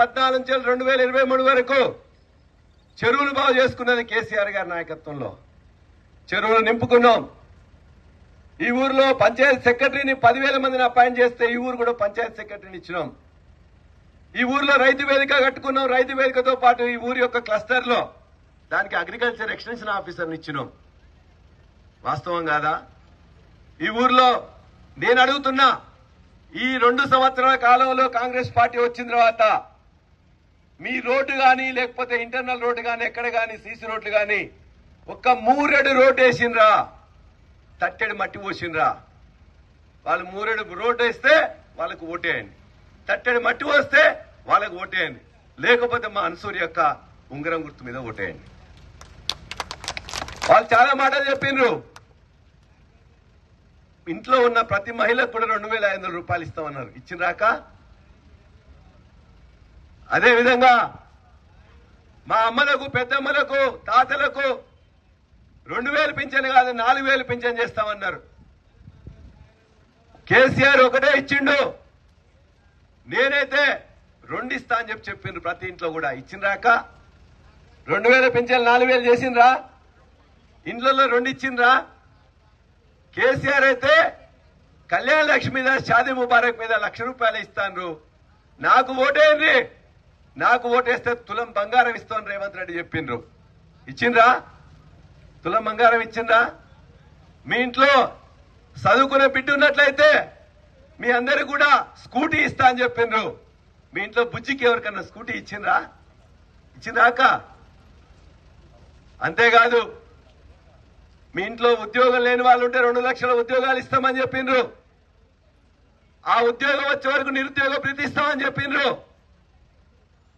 పద్నాలుగు నుంచి రెండు వేల ఇరవై మూడు వరకు చెరువులు బాగు చేసుకున్నది కేసీఆర్ గారి నాయకత్వంలో. చెరువులు నింపుకున్నాం. ఈ ఊర్లో పంచాయతీ సెక్రటరీని పదివేల మందిని అపాయింట్ చేస్తే ఈ ఊరు కూడా పంచాయతీ సెక్రటరీని ఇచ్చినాం. ఈ ఊర్లో రైతు వేదిక కట్టుకున్నాం. రైతు వేదికతో పాటు ఈ ఊరి యొక్క క్లస్టర్లో దానికి అగ్రికల్చర్ ఎక్స్టెన్షన్ ఆఫీసర్ని ఇచ్చినాం. వాస్తవం కాదా? ఈ ఊర్లో నేను అడుగుతున్నా ఈ రెండు సంవత్సరాల కాలంలో కాంగ్రెస్ పార్టీ వచ్చిన తర్వాత మీ రోడ్డు కానీ లేకపోతే ఇంటర్నల్ రోడ్డు కానీ ఎక్కడ కానీ సీసీ రోడ్లు కానీ ఒక్క మూరెడు రోడ్డు వేసిండ్రా తట్టెడు మట్టి పోసిండ్రా. వాళ్ళు మూరెడు రోడ్డు వేస్తే వాళ్ళకు ఓటేయండి. తట్టెడు మట్టి పోస్తే వాళ్ళకు ఓటేయండి. లేకపోతే మా అన్సూరి యొక్క ఉంగరం గుర్తు మీద ఓటేయండి. వాళ్ళు చాలా మాటలు చెప్పిండ్రు. ఇంట్లో ఉన్న ప్రతి మహిళకు కూడా రెండు వేల ఐదు వందల రూపాయలు ఇస్తామన్నారు. ఇచ్చిన రాక అదేవిధంగా మా అమ్మలకు పెద్దమ్మలకు తాతలకు రెండు వేలు పింఛన్ కాదు నాలుగు వేలు పింఛన్ చేస్తామన్నారు. కేసీఆర్ ఒకటే ఇచ్చిండు. నేనైతే రెండు ఇస్తా అని చెప్పి చెప్పిండ్రు ప్రతి ఇంట్లో కూడా. ఇచ్చినరాక రెండు వేల పింఛన్ నాలుగు వేలు చేసిండ్రా? ఇండ్లలో రెండు ఇచ్చిండ్రా? కేసీఆర్ అయితే కళ్యాణ లక్ష్మి మీద షాదీ ముబారక్ మీద లక్ష రూపాయలు ఇస్తాను నాకు ఓటేయండి. నాకు ఓటేస్తే తులం బంగారం ఇస్తాను రేవంత్ రెడ్డి చెప్పిండ్రు. ఇచ్చిండ్రా? తులం బంగారం ఇచ్చిండ్రా? మీ ఇంట్లో చదువుకునే బిడ్డ ఉన్నట్లయితే మీ అందరికి కూడా స్కూటీ ఇస్తా అని చెప్పిండ్రు. మీ ఇంట్లో బుజ్జికి ఎవరికన్నా స్కూటీ ఇచ్చిండ్రా? ఇచ్చిందాక అంతేకాదు మీ ఇంట్లో ఉద్యోగం లేని వాళ్ళు ఉంటే రెండు లక్షల ఉద్యోగాలు ఇస్తామని చెప్పిండ్రు. ఆ ఉద్యోగం వచ్చే వరకు నిరుద్యోగ ప్రీతి ఇస్తామని చెప్పిండ్రు.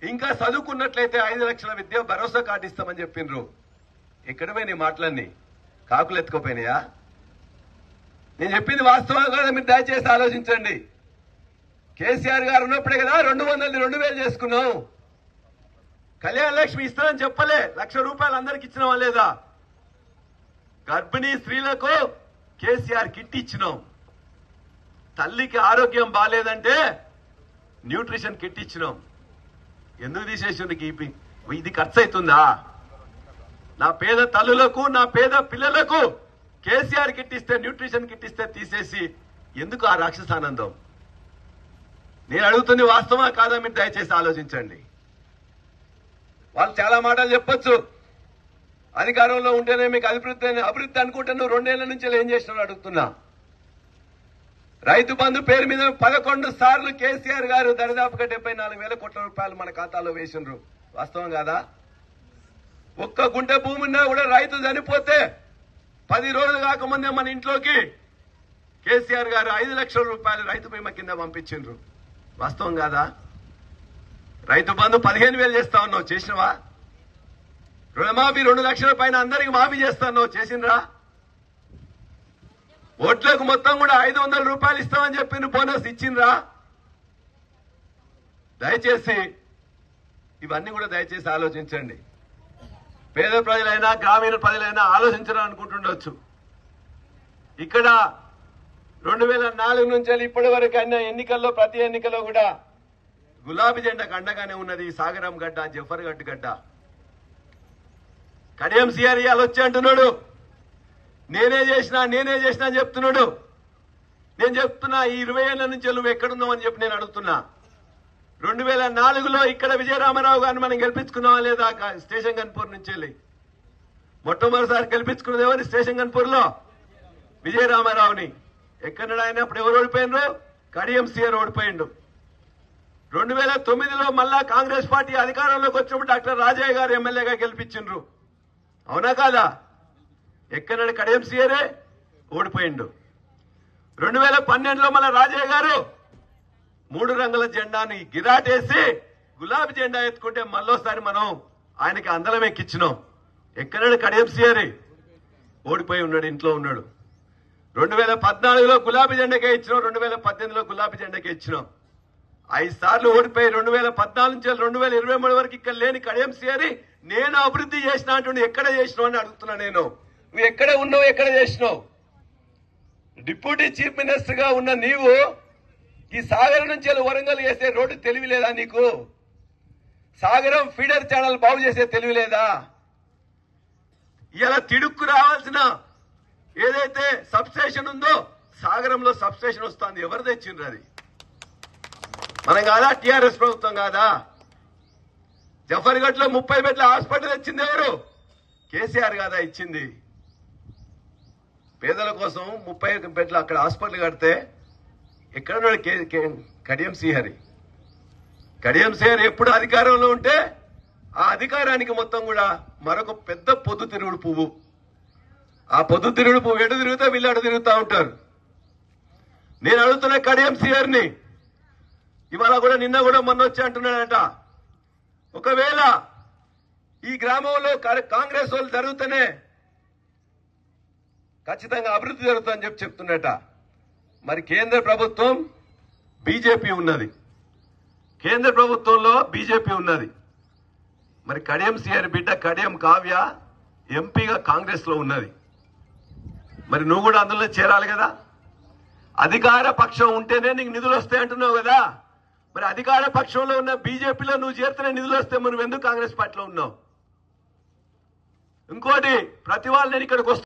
ఇంకా చదువుకున్నట్లయితే ఐదు లక్షల విద్య భరోసా కార్డు ఇస్తామని చెప్పిండ్రు. ఎక్కడ పోయినాయి మాటలన్నీ? కాకులు ఎత్తుకోపోయినాయా? నేను చెప్పింది వాస్తవం కదా మీరు దయచేసి ఆలోచించండి. కేసీఆర్ గారు ఉన్నప్పుడే కదా రెండు వందలని రెండు వేలు చేసుకున్నాం. కళ్యాణ లక్ష్మి ఇస్తానని చెప్పలే లక్ష రూపాయలు అందరికి ఇచ్చినావా లేదా? గర్భిణీ స్త్రీలకు కేసీఆర్ కిట్ ఇచ్చినాం. తల్లికి ఆరోగ్యం బాగాలేదంటే న్యూట్రిషన్ కిట్ ఇచ్చినాం. ఎందుకు తీసేసింది కీపింగ్ ఇది ఖర్చు అవుతుందా నా పేద తల్లులకు నా పేద పిల్లలకు కేసీఆర్ కిట్ ఇస్తే న్యూట్రిషన్ కిట్ ఇస్తే తీసేసి ఎందుకు ఆ రాక్షసానందం? నేను అడుగుతుంది వాస్తవా కాదా మీరు దయచేసి ఆలోచించండి. వాళ్ళు చాలా మాటలు చెప్పొచ్చు. అధికారంలో ఉంటేనే మీకు అభివృద్ధి అని- అభివృద్ధి అనుకుంటున్నాను రెండేళ్ళ నుంచి ఏం చేసినావు అడుగుతున్నా. రైతు బంధు పేరు మీద పదకొండు సార్లు కేసీఆర్ గారు దరిదాపుగా డెబ్బై నాలుగు వేల కోట్ల రూపాయలు మన ఖాతాలో వేసిండ్రు. వాస్తవం కాదా? ఒక్క గుంట భూమి ఉన్నా కూడా రైతు చనిపోతే పది రోజులు కాకముందే మన ఇంట్లోకి కేసీఆర్ గారు ఐదు లక్షల రూపాయలు రైతు బీమా కింద పంపించిండ్రు. వాస్తవం కాదా? రైతు బంధు పదిహేను వేలు చేస్తా ఉన్నావు చేసినవా? రుణమాఫీ రెండు లక్షల పైన అందరికి మాఫీ చేస్తాను చేసిండ్రా? ఓట్లకు మొత్తం కూడా ఐదు వందల రూపాయలు ఇస్తామని చెప్పిండ్రు బోనస్ ఇచ్చిండ్రా? దయచేసి ఇవన్నీ కూడా దయచేసి ఆలోచించండి. పేద ప్రజలైనా గ్రామీణ ప్రజలైనా ఆలోచించడం అనుకుంటుండొచ్చు. ఇక్కడ రెండు వేల నాలుగు నుంచి ఇప్పటి వరకు అన్న ఎన్నికల్లో ప్రతి ఎన్నికలో కూడా గులాబీ జెండాకు అండగానే ఉన్నది సాగరం గడ్డ జఫర్ గడ్డ గడ్డ. కడియం సిఆర్ ఇవాళ వచ్చి అంటున్నాడు. నేనే చేసినా నేనే చేసినా అని చెప్తున్నాడు. నేను చెప్తున్నా ఈ ఇరవై ఏళ్ళ నుంచి నువ్వు ఎక్కడున్నావు అని చెప్పి నేను అడుగుతున్నా. రెండు వేల నాలుగులో ఇక్కడ విజయరామారావు గారిని మనం గెలిపించుకున్నావా లేదా? స్టేషన్ గన్పూర్ నుంచి వెళ్ళి. మొట్టమొదటిసారి గెలిపించుకున్నది ఎవరు? స్టేషన్ గన్పూర్లో. విజయరామారావుని. ఎక్కడ ఆయన అప్పుడు ఎవరు ఓడిపోయినరు? కడియం సీఆర్ ఓడిపోయిండు. రెండు వేల తొమ్మిదిలో మళ్ళా కాంగ్రెస్ పార్టీ అధికారంలోకి వచ్చినప్పుడు డాక్టర్ రాజయ్య గారు ఎమ్మెల్యేగా గెలిపించిండ్రు. అవునా కాదా? ఎక్కడ కడియం సీఆరే ఓడిపోయిండు. రెండు వేల పన్నెండులో మన రాజయ్య గారు మూడు రంగుల జెండాని గిరాటేసి గులాబీ జెండా ఎత్తుకుంటే మళ్ళోసారి మనం ఆయనకి అందలం ఎక్కించినాం. ఎక్కడ కడియం సీఆరే ఓడిపోయి ఉన్నాడు ఇంట్లో ఉన్నాడు. రెండు వేల పద్నాలుగులో గులాబీ జెండాకే ఇచ్చినాం రెండు వేల పద్దెనిమిదిలో గులాబీ జెండాకే ఇచ్చినాం. ఐదు సార్లు ఓడిపోయి రెండు వేల పద్నాలుగు నుంచి రెండు వేల ఇరవై మూడు వరకు ఇక్కడ లేని కడియం సీఆరి నేను అభివృద్ధి చేసిన అంటుండే ఎక్కడ చేసినావు అని అడుగుతున్నా నేను. నువ్వు ఎక్కడ ఉన్నావు ఎక్కడ చేసినావు? డిప్యూటీ చీఫ్ మినిస్టర్గా ఉన్న నీవు ఈ సాగర్ నుంచి వెళ్ళి వరంగల్ చేసే రోడ్డు తెలివి లేదా నీకు? సాగరం ఫీడర్ ఛానల్ బాగు చేసే తెలివి లేదా ఇలా తిడుక్కు రావాల్సిన ఏదైతే సబ్స్టేషన్ ఉందో సాగరంలో సబ్స్టేషన్ వస్తుంది. ఎవరు తెచ్చిండ్రు అది? మనం కాదా? టిఆర్ఎస్ ప్రభుత్వం కాదా? జఫర్గఢ్లో ముప్పై మెట్ల హాస్పిటల్ ఇచ్చింది ఎవరు? కేసీఆర్ కాదా ఇచ్చింది? పేదల కోసం ముప్పై బెడ్లు అక్కడ హాస్పిటల్ కడితే ఎక్కడ ఉన్నాడు కే- కడియం శ్రీహరి? కడియం శ్రీహరి ఎప్పుడు అధికారంలో ఉంటే ఆ అధికారానికి మొత్తం కూడా మరొక పెద్ద పొద్దు తిరుగుడు పువ్వు. ఆ పొద్దు తిరుగుడు పువ్వు ఎటు తిరుగుతా వీళ్ళు అటు తిరుగుతా ఉంటారు. నేను అడుగుతున్న కడియం శ్రీహరిని ఇవాళ కూడా నిన్న కూడా మొన్న వచ్చి అంటున్నాడట. ఒకవేళ ఈ గ్రామంలో కాంగ్రెస్ వాళ్ళు జరుగుతూనే ఖచ్చితంగా అభివృద్ధి జరుగుతుందని చెప్పి చెప్తున్నట మరి కేంద్ర ప్రభుత్వం బీజేపీ ఉన్నది. కేంద్ర ప్రభుత్వంలో బీజేపీ ఉన్నది. మరి కడియం సిఆర్ బిడ్డ కడియం కావ్య ఎంపీగా కాంగ్రెస్లో ఉన్నది. మరి నువ్వు కూడా అందులో చేరాలి కదా? అధికార పక్షం ఉంటేనే నీకు నిధులు వస్తాయి అంటున్నావు కదా? మరి అధికార పక్షంలో ఉన్న బీజేపీలో నువ్వు చేరితేనే నిధులు వస్తే మరి నువ్వు ఎందుకు కాంగ్రెస్ పార్టీలో ఉన్నావు? ఇంకోటి ప్రతి వాళ్ళు నేను ఇక్కడికి